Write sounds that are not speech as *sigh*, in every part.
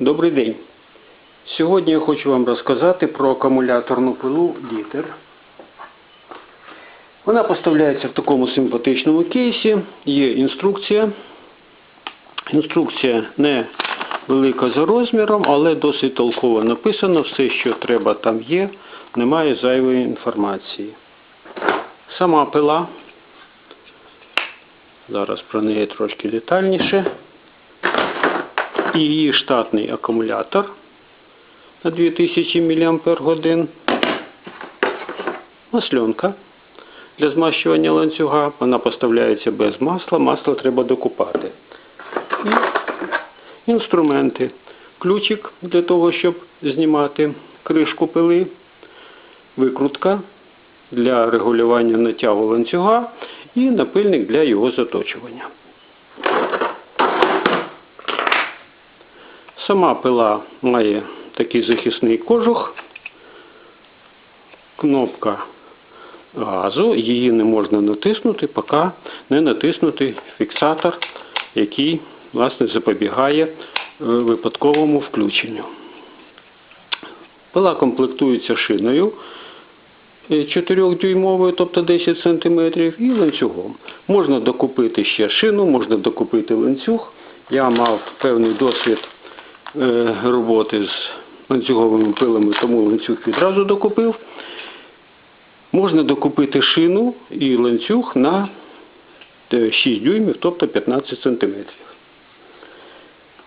Добрий день. Сьогодні я хочу вам розказати про акумуляторну пилу Дітер. Вона поставляється в такому симпатичному кейсі. Є інструкція. Інструкція не велика за розміром, але досить толково написано. Все, що треба там є, немає зайвої інформації. Сама пила. Зараз про неї трошки детальніше. І її штатний акумулятор на 2000 мАч. Масленка для змащування ланцюга. Вона поставляється без масла, масло треба докупати. І інструменти. Ключик для того, щоб знімати кришку пили, викрутка для регулювання натягу ланцюга і напильник для його заточування. Сама пила має такий захисний кожух, кнопка газу, її не можна натиснути, поки не натиснути фіксатор, який власне запобігає е, випадковому включенню. Пила комплектується шиною 4-дюймовою, тобто 10 см, і ланцюгом. Можна докупити ще шину, можна докупити ланцюг. Я мав певний досвід е, роботи з ланцюговими пилами, тому ланцюг відразу докупив. Можна докупити шину і ланцюг на е, 6 дюймів, тобто 15 см.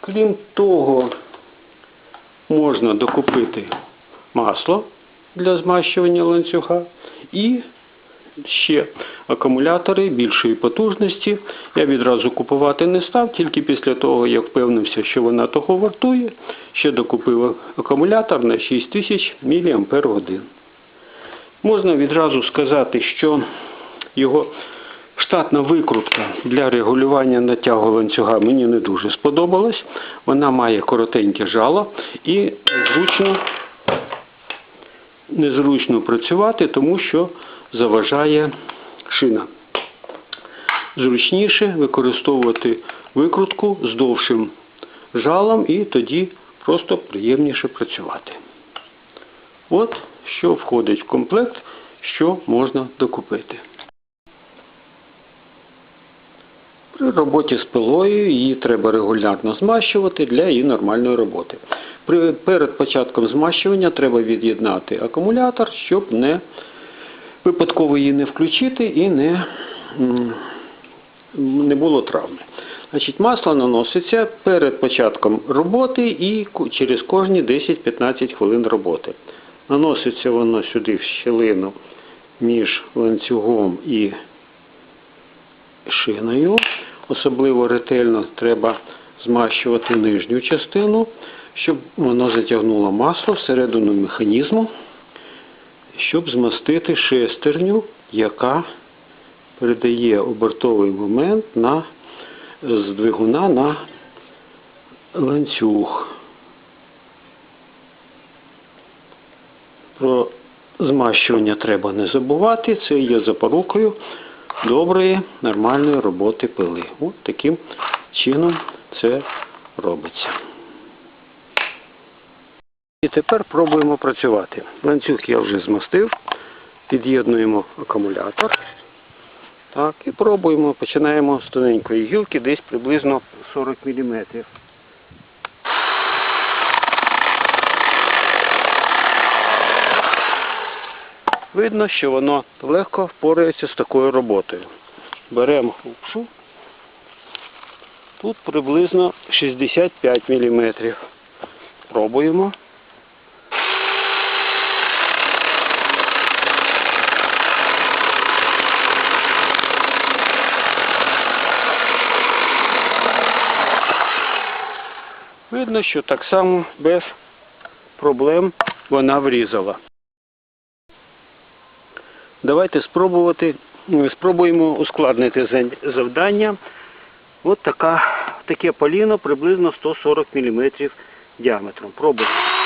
Крім того, можна докупити масло для змащування ланцюга і ще акумулятори більшої потужності. Я відразу купувати не став, тільки після того, як впевнився, що вона того вартує, ще докупив акумулятор на 6000 мАч. Можна відразу сказати, що його штатна викрутка для регулювання натягу ланцюга мені не дуже сподобалась. Вона має коротеньке жало і зручно незручно працювати, тому що заважає шина. Зручніше використовувати викрутку з довшим жалом і тоді просто приємніше працювати. От що входить в комплект, що можна докупити. При роботі з пилою її треба регулярно змащувати для її нормальної роботи. Перед початком змащування треба від'єднати акумулятор, щоб не випадково її не включити і не, не було травми. Значить, масло наноситься перед початком роботи і через кожні 10-15 хвилин роботи. Наноситься воно сюди в щілину між ланцюгом і шиною. Особливо ретельно треба змащувати нижню частину, щоб воно затягнуло масло всередину механізму, щоб змастити шестерню, яка передає обертовий момент на, з двигуна на ланцюг. Про змащування треба не забувати, це є запорукою доброї, нормальної роботи пили. От таким чином це робиться. І тепер пробуємо працювати. Ланцюг я вже змастив, під'єднуємо акумулятор. Так, і пробуємо. Починаємо з тоненької гілки, десь приблизно 40 мм. Видно, що воно легко впорається з такою роботою. Беремо фуксу. Тут приблизно 65 мм. Пробуємо. Видно, що так само без проблем вона врізала. Давайте спробувати, спробуємо ускладнити завдання. От така, таке поліно приблизно 140 мм діаметром. Пробуємо.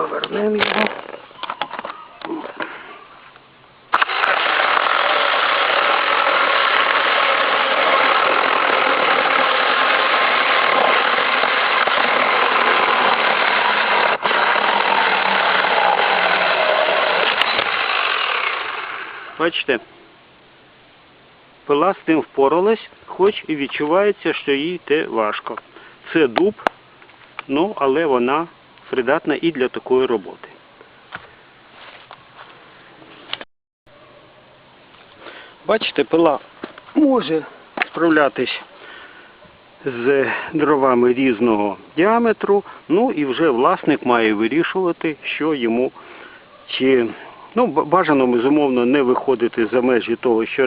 повернемо його. Бачите, пила з тим впоралась, хоч і відчувається, що їй те важко. Це дуб, ну але вона придатна і для такої роботи. Бачите, пила може справлятись з дровами різного діаметру, ну і вже власник має вирішувати, що йому чи ну, бажано безумовно не виходити за межі того, що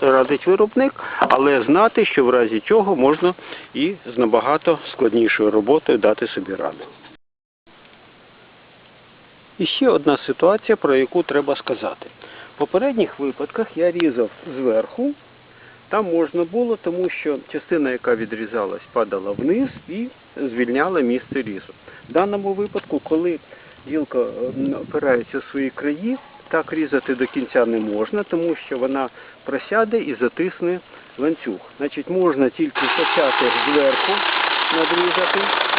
радить, виробник, але знати, що в разі чого можна і з набагато складнішою роботою дати собі раду. І ще одна ситуація, про яку треба сказати. В попередніх випадках я різав зверху, там можна було, тому що частина, яка відрізалась, падала вниз і звільняла місце різу. В даному випадку, коли гілка е, опирається в свої краї, так різати до кінця не можна, тому що вона просяде і затисне ланцюг. Значить, можна тільки почати зверху надрізати.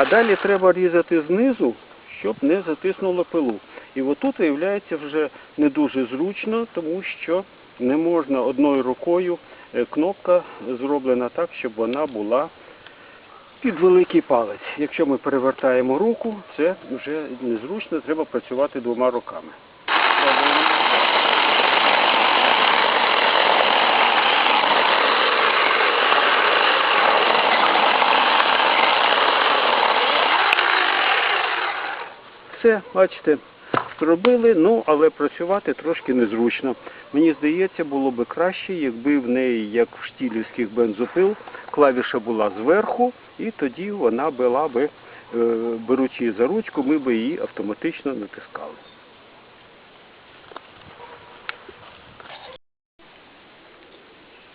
А далі треба різати знизу, щоб не затиснуло пилу. І отут виявляється вже не дуже зручно, тому що не можна одною рукою. е, Кнопка зроблена так, щоб вона була під великий палець. Якщо ми перевертаємо руку, це вже незручно, треба працювати двома руками. Все, бачите, зробили, ну але працювати трошки незручно. Мені здається, було би краще, якби в неї, як в штілівських бензопил, клавіша була зверху, і тоді вона була би, е, беручи її за ручку, ми би її автоматично натискали.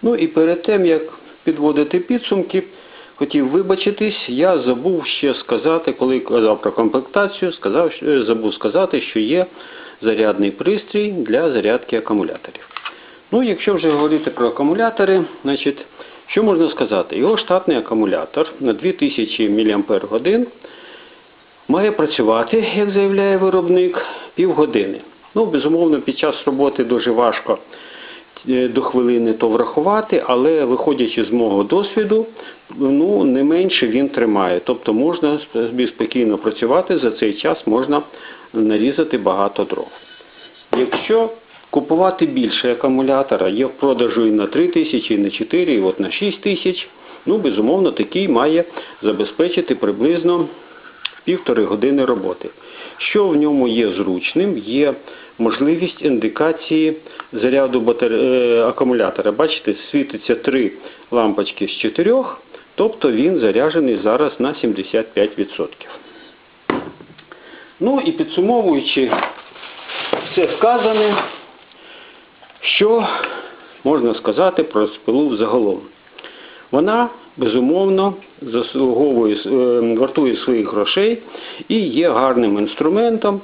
Ну і перед тим, як підводити підсумки, хотів вибачитись, я забув ще сказати, коли казав про комплектацію, сказав, е, забув сказати, що є зарядний пристрій для зарядки акумуляторів. Ну, якщо вже говорити про акумулятори, значить, що можна сказати? Його штатний акумулятор на 2000 мАч має працювати, як заявляє виробник, півгодини. Ну, безумовно, під час роботи дуже важко до хвилини то врахувати, але виходячи з мого досвіду, ну не менше він тримає. Тобто можна спокійно працювати, за цей час можна нарізати багато дров. Якщо купувати більше акумулятора, є в продажу і на 3 тисячі, і на 4, і от на 6 тисяч, ну безумовно такий має забезпечити приблизно півтори години роботи. Що в ньому є зручним, є можливість індикації заряду батаре... е, акумулятора. Бачите, світиться три лампочки з чотирьох, тобто він заряджений зараз на 75%. Ну і підсумовуючи все вказане, що можна сказати про спилу загалом. Вона безумовно заслуговує, е, вартує своїх грошей і є гарним інструментом.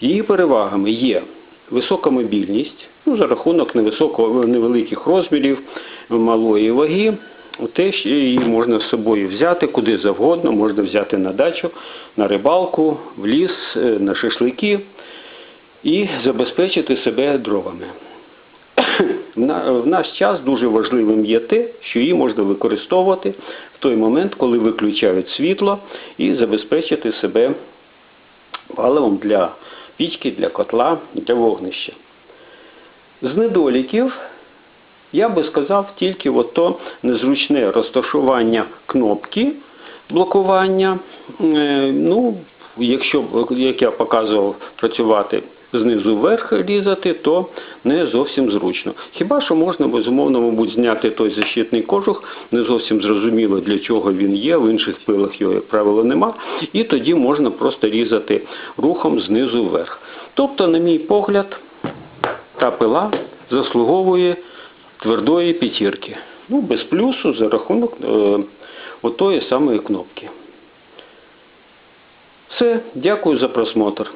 Її перевагами є висока мобільність, ну, за рахунок невисокого, невеликих розмірів, малої ваги. Те, що її можна з собою взяти куди завгодно, можна взяти на дачу, на рибалку, в ліс, е, на шашлики і забезпечити себе дровами. *coughs* В наш час дуже важливим є те, що її можна використовувати в той момент, коли виключають світло, і забезпечити себе паливом для пічки, для котла, для вогнища. З недоліків я би сказав тільки ото незручне розташування кнопки блокування. Е, Ну, якщо, як я показував, працювати знизу вверх різати, то не зовсім зручно. Хіба що можна, безумовно, мабуть, зняти той защитний кожух, не зовсім зрозуміло, для чого він є, в інших пилах його, як правило, нема, і тоді можна просто різати рухом знизу вверх. Тобто, на мій погляд, та пила заслуговує твердої п'ятірки. Ну, без плюсу за рахунок е, отої самої кнопки. Все, дякую за просмотр.